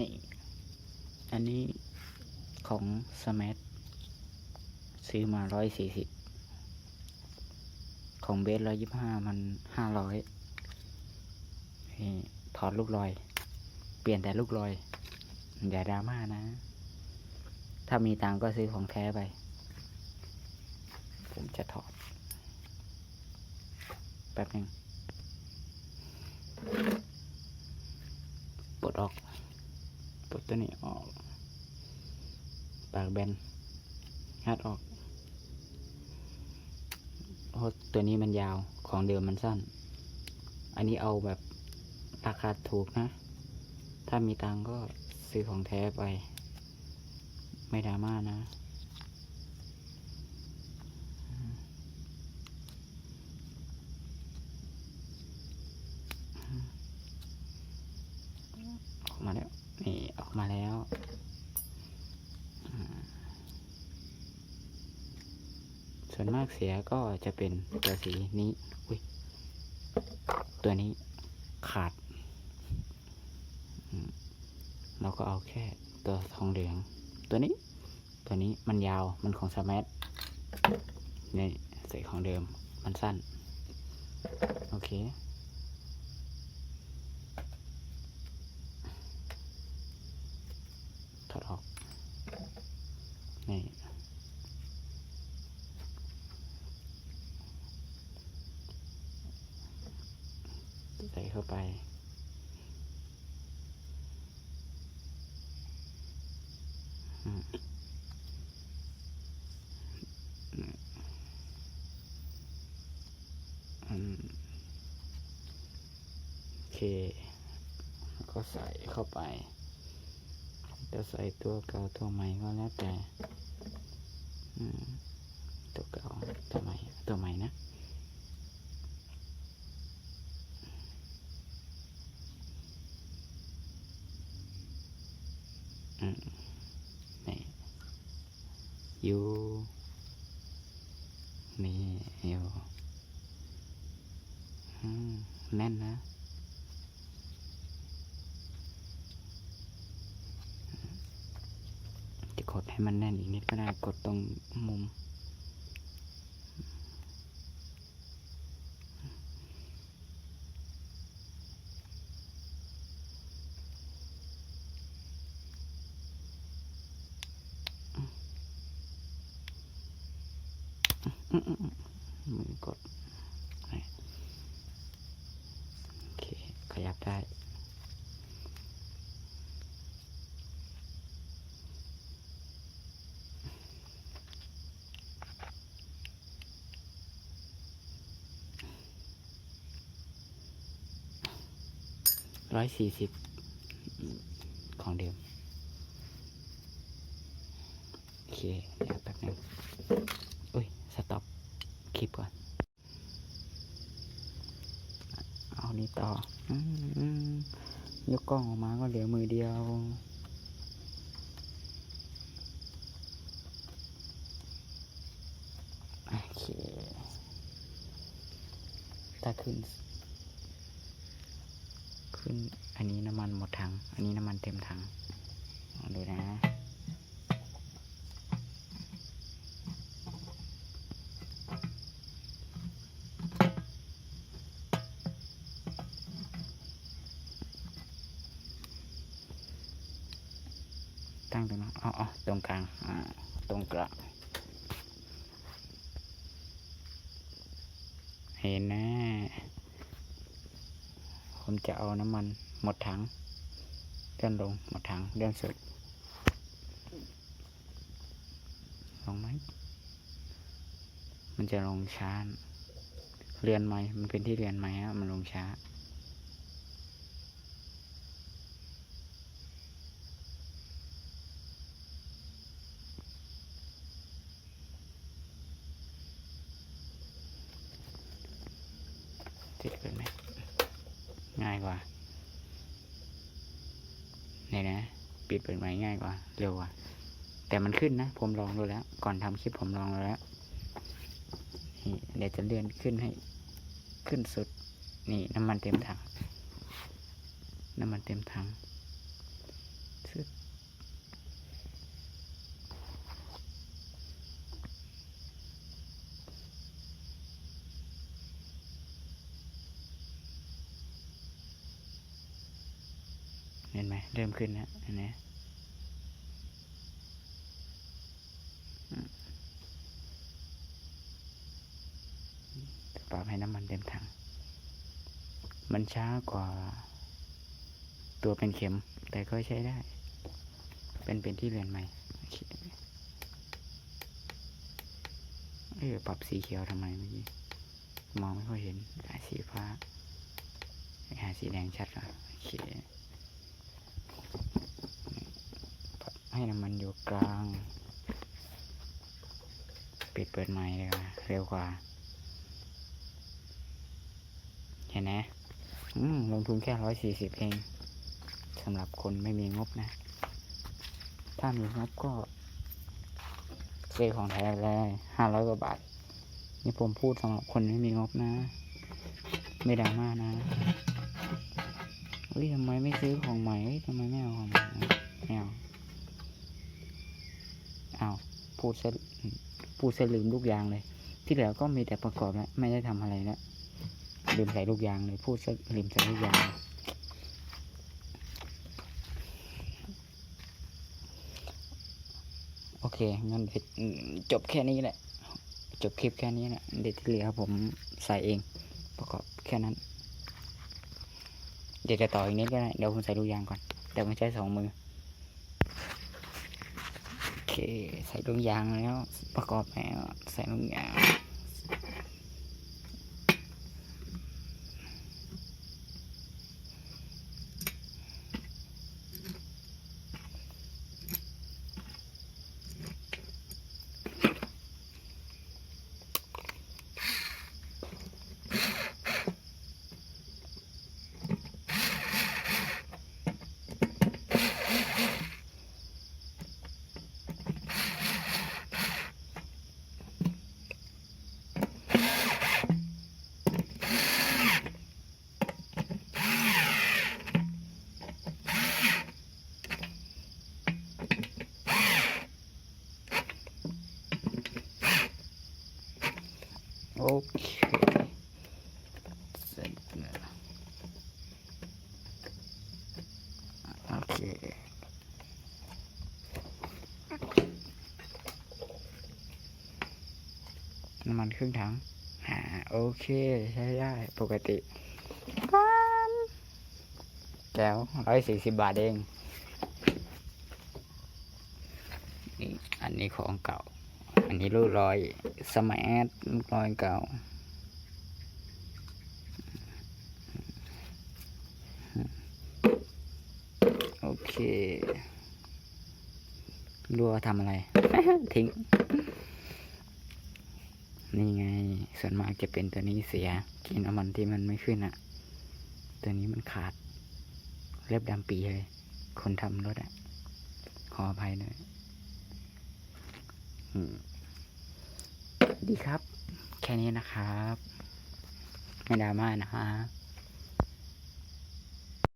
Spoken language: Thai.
นี่ อันนี้ของสมัทซื้อมาร้อยสี่สิบของเบสร้อยยี่ห้ามันห้าร้อยนี่ถอดลูกลอย เปลี่ยนแต่ลูกลอย อย่าดราม่านะ ถ้ามีตังก็ซื้อของแท้ไป ผมจะถอด แป๊บหนึงปลดออก ปลดตัวนี้ออก ปากแบนงัดออกเพราะตัวนี้มันยาวของเดิมมันสั้น อันนี้เอาแบบราคาถูกนะ ถ้ามีตังก็ซื้อของแท้ไป ไม่ดราม่านะ ออกมาแล้ว นี่ออกมาแล้วอ่า ส่วนมากเสียก็จะเป็นตัวสีนี้อุ้ยตัวนี้ขาด เราก็เอาแค่ตัวทองเหลือง ตัวนี้ ตัวนี้มันยาวมันของสมัทนี่ใส่ของเดิมมันสั้น โอเค ถอดออก นี่ ใส่เข้าไป โอเค ก็ใส่เข้าไป จะใส่ตัวเก่าตัวใหม่ก็แล้วแต่อืมตัวเก่าตัวใหม่ตัวใหม่นะ นี่อยู่นี่อยู่แน่นนะจะกดให้มันแน่นอีกนิดก็ได้กดตรงมุม มือกดโอเค ขยับได้ร้อยสี่สิบของเดิม โอเคเดี๋ยวแป๊บนึงอุ้ย สต็อปคลิปก่อน เอานี่ต่ออยกกล้องออกมาก็เหลือมือเดียวโอเคถ้าขึ้น ขึ้นอันนี้น้ำมันหมดถัง อันนี้น้ำมันเต็มถังดูนะ ตั้งตรงอ๋อตรงกลางอ่าตรงกลางเห็นนะผมจะเอาน้ำมันหมดถังเลื่อนลงหมดถังเลื่อนสุดลงไหมมันจะลงช้าเรือนไหมมันเป็นที่เรือนไหมฮะมันลงช้า ติดเกินไหมง่ายกว่าเนี่ยนะ ปิดเปิดใหม่ง่ายกว่า เร็วกว่า แต่มันขึ้นนะ ผมลองดูแล้ว ก่อนทำคลิปผมลองดูแล้วนี่เดี๋ยวจะเลื่อนขึ้นให้ ขึ้นสุด นี่น้ำมันเต็มถัง น้ำมันเต็มถัง เห็นไหมเริ่มขึ้นแล้วเห็นไหมปรับให้น้ำมันเต็มถัง มันช้ากว่า ตัวเป็นเข็ม แต่ก็ใช้ได้ เป็นเป็นที่เรียนใหม่เออปรับสีเขียวทำไมเมื่อกี้ มองไม่ค่อยเห็นหาสีฟ้าหาสีแดงชัดก่อนโอเคปรับ ให้น้ำมันอยู่กลาง ปิดเปิดไม้เลยว่เร็วกว่า เห็นไหมอืมลงทุนแค่ร้อยสี่สิบเองสำหรับคนไม่มีงบนะ ถ้ามีงบก็ซื้อของแท้เลยห้าร้อยกว่าบาท นี่ผมพูดสำหรับคนไม่มีงบนะ ไม่ดราม่านะเฮ้ยทำไมไม่ซื้อของใหม่ทำไมไม่เอาของใหม่ไม่เอาเอา พูดซะพูดซะลืมลูกยางเลย ที่เหลือก็มีแต่ประกอบแล้วไม่ได้ทำอะไรแล้วลืมใส่ลูกยางเลยพูดซะลืมใส่ลูกยางโอเคงั้นเดี๋ยวอืมจบแค่นี้แหละ จบคลิปแค่นี้แหละเด็ดที่เหลือผมใส่เองประกอบแค่นั้น เดี๋ยวจะต่ออีกนิดก็ได้เดี๋ยวผมใส่ลูกยางก่อนเดี๋ยวผมใช้สองมือ ใส่ลูกยางแล้ว ประกอบแล้วใส่ลูกยาง โอเคเสร็จแล้วโอเคน้ำมันครึ่งถังอ่าโอเค ใช้ได้ปกติแก้วร้อยสี่สิบบาทเอง นี่ อันนี้ของเก่า อันนี้รูปรอยสมัยแอดรูปรอยเก่าโอเครัวทำอะไร ทิ้ง นี่ไง ส่วนมากจะเป็นตัวนี้เสีย กินน้ำมันที่มันไม่ขึ้นอะ่ะ ตัวนี้มันขาด เล็บดำปีเลย คนทำรถอะ่ะ ขออภัยหน่อยอืม ดีครับ แค่นี้นะครับ ไม่ดราม่านะครับ